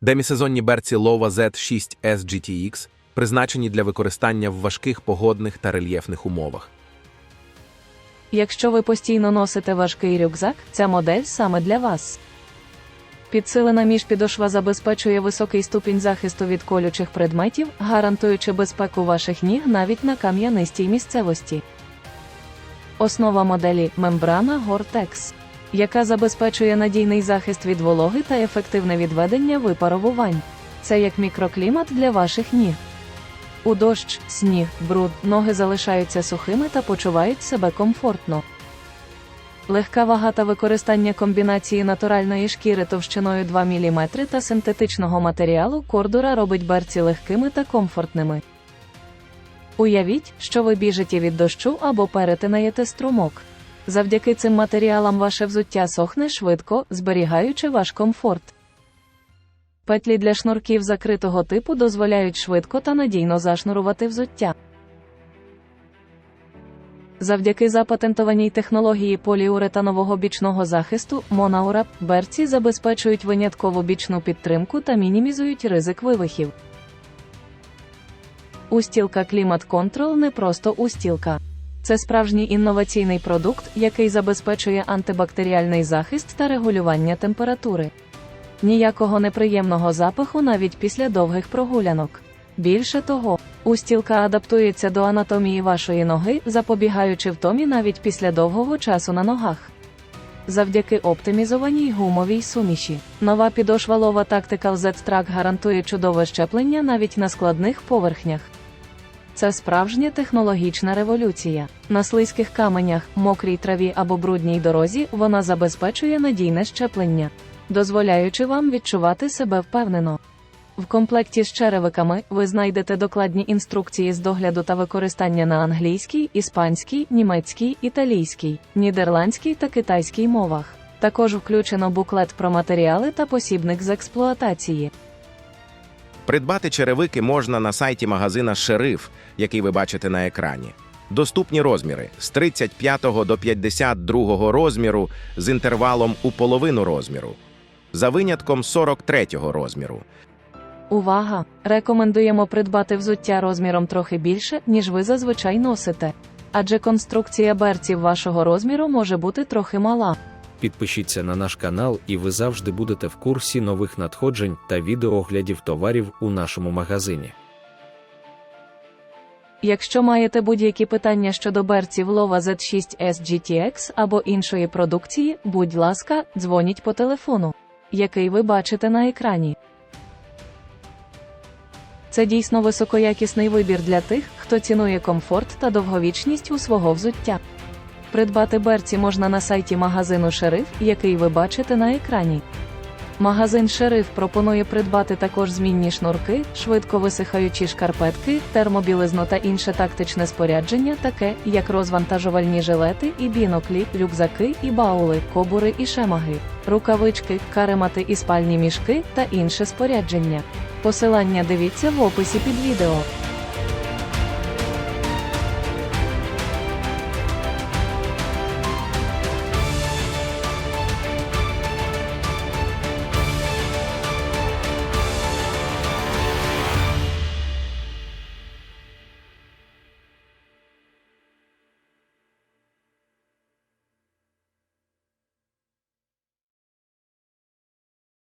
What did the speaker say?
Демісезонні берці Lova Z6 SGTX призначені для використання в важких погодних та рельєфних умовах. Якщо ви постійно носите важкий рюкзак, ця модель саме для вас. Підсилена міжпідошва забезпечує високий ступінь захисту від колючих предметів, гарантуючи безпеку ваших ніг навіть на кам'янистій місцевості. Основа моделі мембрана Gore-Tex, яка забезпечує надійний захист від вологи та ефективне відведення випаровувань. Це як мікроклімат для ваших ніг. У дощ, сніг, бруд, ноги залишаються сухими та почувають себе комфортно. Легка вага та використання комбінації натуральної шкіри товщиною 2 мм та синтетичного матеріалу кордура робить берці легкими та комфортними. Уявіть, що ви біжите від дощу або перетинаєте струмок. Завдяки цим матеріалам ваше взуття сохне швидко, зберігаючи ваш комфорт. Петлі для шнурків закритого типу дозволяють швидко та надійно зашнурувати взуття. Завдяки запатентованій технології поліуретанового бічного захисту Monaura берці забезпечують виняткову бічну підтримку та мінімізують ризик вивихів. Устілка Climate Control не просто устілка. Це справжній інноваційний продукт, який забезпечує антибактеріальний захист та регулювання температури. Ніякого неприємного запаху навіть після довгих прогулянок. Більше того, устілка адаптується до анатомії вашої ноги, запобігаючи втомі навіть після довгого часу на ногах. Завдяки оптимізованій гумовій суміші. Нова підошва Lova Tactical Z-Track гарантує чудове щеплення навіть на складних поверхнях. Це справжня технологічна революція. На слизьких каменях, мокрій траві або брудній дорозі вона забезпечує надійне щеплення, дозволяючи вам відчувати себе впевнено. В комплекті з черевиками ви знайдете докладні інструкції з догляду та використання на англійській, іспанській, німецькій, італійській, нідерландській та китайській мовах. Також включено буклет про матеріали та посібник з експлуатації. Придбати черевики можна на сайті магазина Шериф, який ви бачите на екрані. Доступні розміри з 35 до 52 розміру з інтервалом у половину розміру, за винятком 43 розміру. Увага! Рекомендуємо придбати взуття розміром трохи більше, ніж ви зазвичай носите. Адже конструкція берців вашого розміру може бути трохи мала. Підпишіться на наш канал, і ви завжди будете в курсі нових надходжень та відеооглядів товарів у нашому магазині. Якщо маєте будь-які питання щодо берців Lova Z6 SGTX або іншої продукції, будь ласка, дзвоніть по телефону, який ви бачите на екрані. Це дійсно високоякісний вибір для тих, хто цінує комфорт та довговічність у свого взуття. Придбати берці можна на сайті магазину Шериф, який ви бачите на екрані. Магазин Шериф пропонує придбати також змінні шнурки, швидко висихаючі шкарпетки, термобілизну та інше тактичне спорядження, таке як розвантажувальні жилети і біноклі, рюкзаки і баули, кобури і шемаги, рукавички, каремати і спальні мішки та інше спорядження. Посилання дивіться в описі під відео.